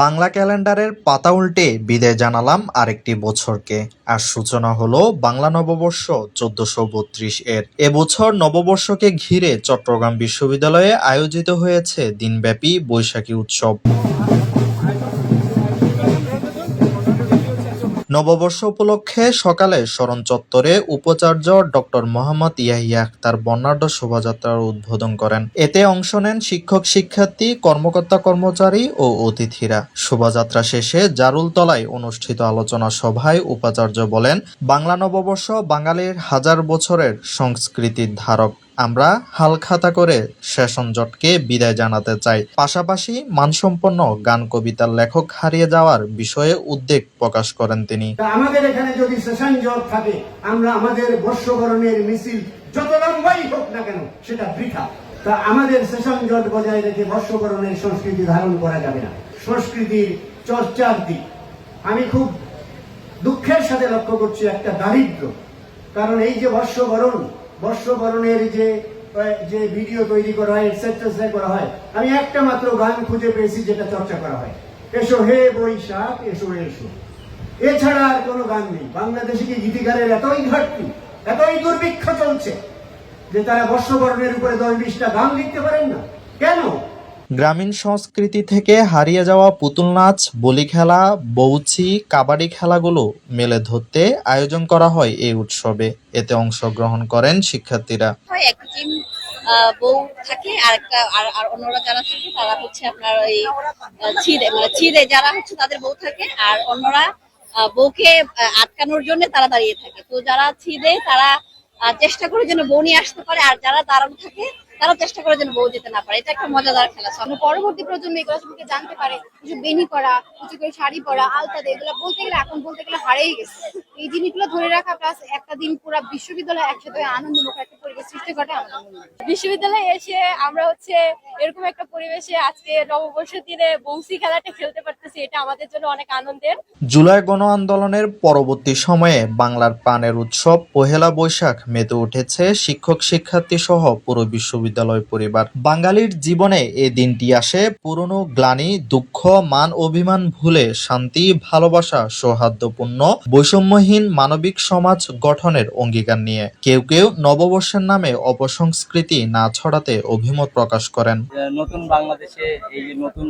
বাংলা ক্যালেন্ডারের পাতা উল্টে বিদায় জানালাম আরেকটি বছরকে। আর সূচনা হলো বাংলা নববর্ষ চোদ্দশো বত্রিশ এর। এবছর নববর্ষকে ঘিরে চট্টগ্রাম বিশ্ববিদ্যালয়ে আয়োজিত হয়েছে দিনব্যাপী বৈশাখী উৎসব। নববর্ষ উপলক্ষে সকালে স্মরণ চত্বরে উপাচার্য ডক্টর মোহাম্মদ ইয়াহিয়া আখতার বর্ণাঢ্য শোভাযাত্রার উদ্বোধন করেন। এতে অংশ নেন শিক্ষক, শিক্ষার্থী, কর্মকর্তা, কর্মচারী ও অতিথিরা। শোভাযাত্রা শেষে জারুলতলায় অনুষ্ঠিত আলোচনা সভায় উপাচার্য বলেন, বাংলা নববর্ষ বাঙালির হাজার বছরের সংস্কৃতির ধারক। আমরা হালখাতা করে সেশন জটকে বিদায় জানাতে চাই। পাশাপাশি মানসম্পন্ন গান কবিতার লেখক হারিয়ে যাওয়ার বিষয়ে উদ্বেগ প্রকাশ করেন তিনি। আমাদের এখানে যদি সেশন জট থাকে, আমরা আমাদের বর্ষবরণের মিছিল যত লম্বাই হোক না কেন, সেটা বৃথা। তা আমাদের সেশন জট বজায় রেখে বর্ষবরণের সংস্কৃতি ধারণ করা যাবে না। সংস্কৃতির চর্চার দিক। আমি খুব দুঃখের সাথে লক্ষ্য করছি একটা দারিদ্র। কারণ এই যে বর্ষবরণ বর্ষবরণের যে যে ভিডিও তৈরি করা হয় এটসেট্রা করা হয়, আমি একটা মাত্র গান খুঁজে পেয়েছি যেটা চর্চা করা হয়। এসো হে বৈশাখ, এসো এসো। এছাড়া আর কোনো গান নেই। বাংলাদেশে কি গীতিকারের এতই ঘাটতি, এতই দুর্ভিক্ষ চলছে যে তারা বর্ষবরণের উপরে দশ বিশটা গান লিখতে পারেন না? কেন? গ্রামীণ সংস্কৃতি থেকে হারিয়ে যাওয়া পুতুল নাচ, বলি খেলা বৌচি কাবাডি খেলাগুলো মেলে ধরতে আয়োজন করা হয় এই উৎসবে। এতে অংশগ্রহণ করেন শিক্ষার্থীরা। বউ থাকে আর একটা, আর আর অন্যরা যারা থাকে তারা হচ্ছে আপনার ওই ছিঁড়ে মানে ছিঁড়ে যারা হচ্ছে তাদের বউ থাকে আর অন্যরা বউকে আটকানোর জন্য তারা দাঁড়িয়ে থাকে। তো যারা ছিঁড়ে তারা চেষ্টা করে যেন বউ নিয়ে আসতে পারে আর যারা দাঁড়ানো থাকে তারা চেষ্টা করে যেন বউ যেতে না পারে। এটা একটা মজাদার খেলা। মানে পরবর্তী প্রজন্ম এগুলো সম্পর্কে জানতে পারে? কিছু বেনি পরা কিছু করে শাড়ি পরা আলতা দেয় এগুলো বলতে গেলে এখন বলতে গেলে হারিয়ে গেছে। এই জিনিসগুলো ধরে রাখা প্লাস একটা দিন পুরো বিশ্ববিদ্যালয়ে একসাথে আনন্দমুখ একটা পরিবেশ সৃষ্টি করে আমাদের বিশ্ববিদ্যালয়ে এসে আমরা হচ্ছে এরকম একটা পরিবেশে আজকে নববর্ষের দিনে বংশী খেলাটা খেলতে পারতেছি এটা আমাদের জন্য অনেক আনন্দের। জুলাই গণ আন্দোলনের পরবর্তী সময়ে বাংলার প্রাণের উৎসব পহেলা বৈশাখ মেতে উঠেছে শিক্ষক শিক্ষার্থী সহ পুরো বিশ্ববিদ্যালয়। পরিবার। বাঙালির জীবনে এ দিনটি আসে পুরনো গ্লানি, দুঃখ, মান, অভিমান ভুলে শান্তি, ভালোবাসা সৌহার্দ্যপূর্ণ, বৈষম্যহীন মানবিক সমাজ গঠনের অঙ্গীকার নিয়ে। কেউ কেউ নববর্ষের নামে অপসংস্কৃতি না ছড়াতে অভিমত প্রকাশ করেন। নতুন বাংলাদেশে এই যে নতুন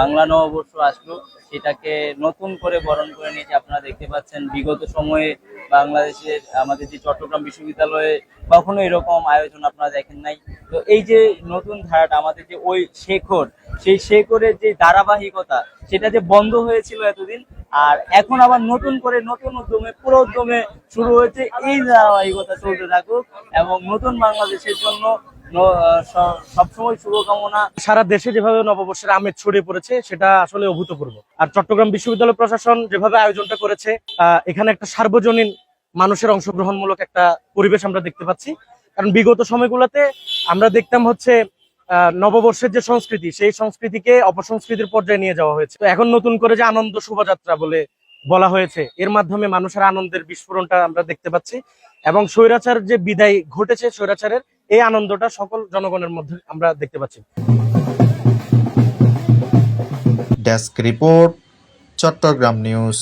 বাংলা নববর্ষ আসলো, সেটাকে নতুন করে বরণ করে নিয়ে যে আপনারা দেখতে পাচ্ছেন, বিগত সময়ে বাংলাদেশের আমাদের যে চট্টগ্রাম বিশ্ববিদ্যালয়ে কখনো এরকম আয়োজন আপনারা দেখেন নাই? তো এই যে নতুন ধারাটা, আমাদের যে ওই শেখর, সেই শেখরের যে ধারাবাহিকতা, সেটা যে বন্ধ হয়েছিল এতদিন, আর এখন আবার নতুন করে নতুন উদ্যমে, পুরো উদ্যমে শুরু হয়েছে, এই ধারাবাহিকতা চলতে থাকুক এবং নতুন বাংলাদেশের জন্য সবসময় শুভকামনা। সারা দেশে যেভাবে নববর্ষের আমেজ ছড়িয়ে পড়েছে, সেটা আসলে অভূতপূর্ব। আর চট্টগ্রাম বিশ্ববিদ্যালয় প্রশাসন যেভাবে আয়োজনটা করেছে এখানে একটা সার্বজনীন মানুষের অংশগ্রহণমূলক একটা পরিবেশ আমরা দেখতে পাচ্ছি। কারণ বিগত সময়গুলোতে আমরা দেখতাম হচ্ছে নববর্ষের যে সংস্কৃতি, সেই সংস্কৃতিকে অপসংস্কৃতির পর্যায়ে নিয়ে যাওয়া হয়েছে। তো এখন নতুন করে যে আনন্দ শোভাযাত্রা বলে বলা হয়েছে, এর মাধ্যমে মানুষের আনন্দের বিস্ফোরণটা আমরা দেখতে পাচ্ছি। এবং স্বৈরাচার যে বিদায় ঘটেছে, স্বৈরাচারের এই আনন্দটা সকল জনগণের মধ্যে আমরা দেখতে পাচ্ছি। Desk report Chattogram news.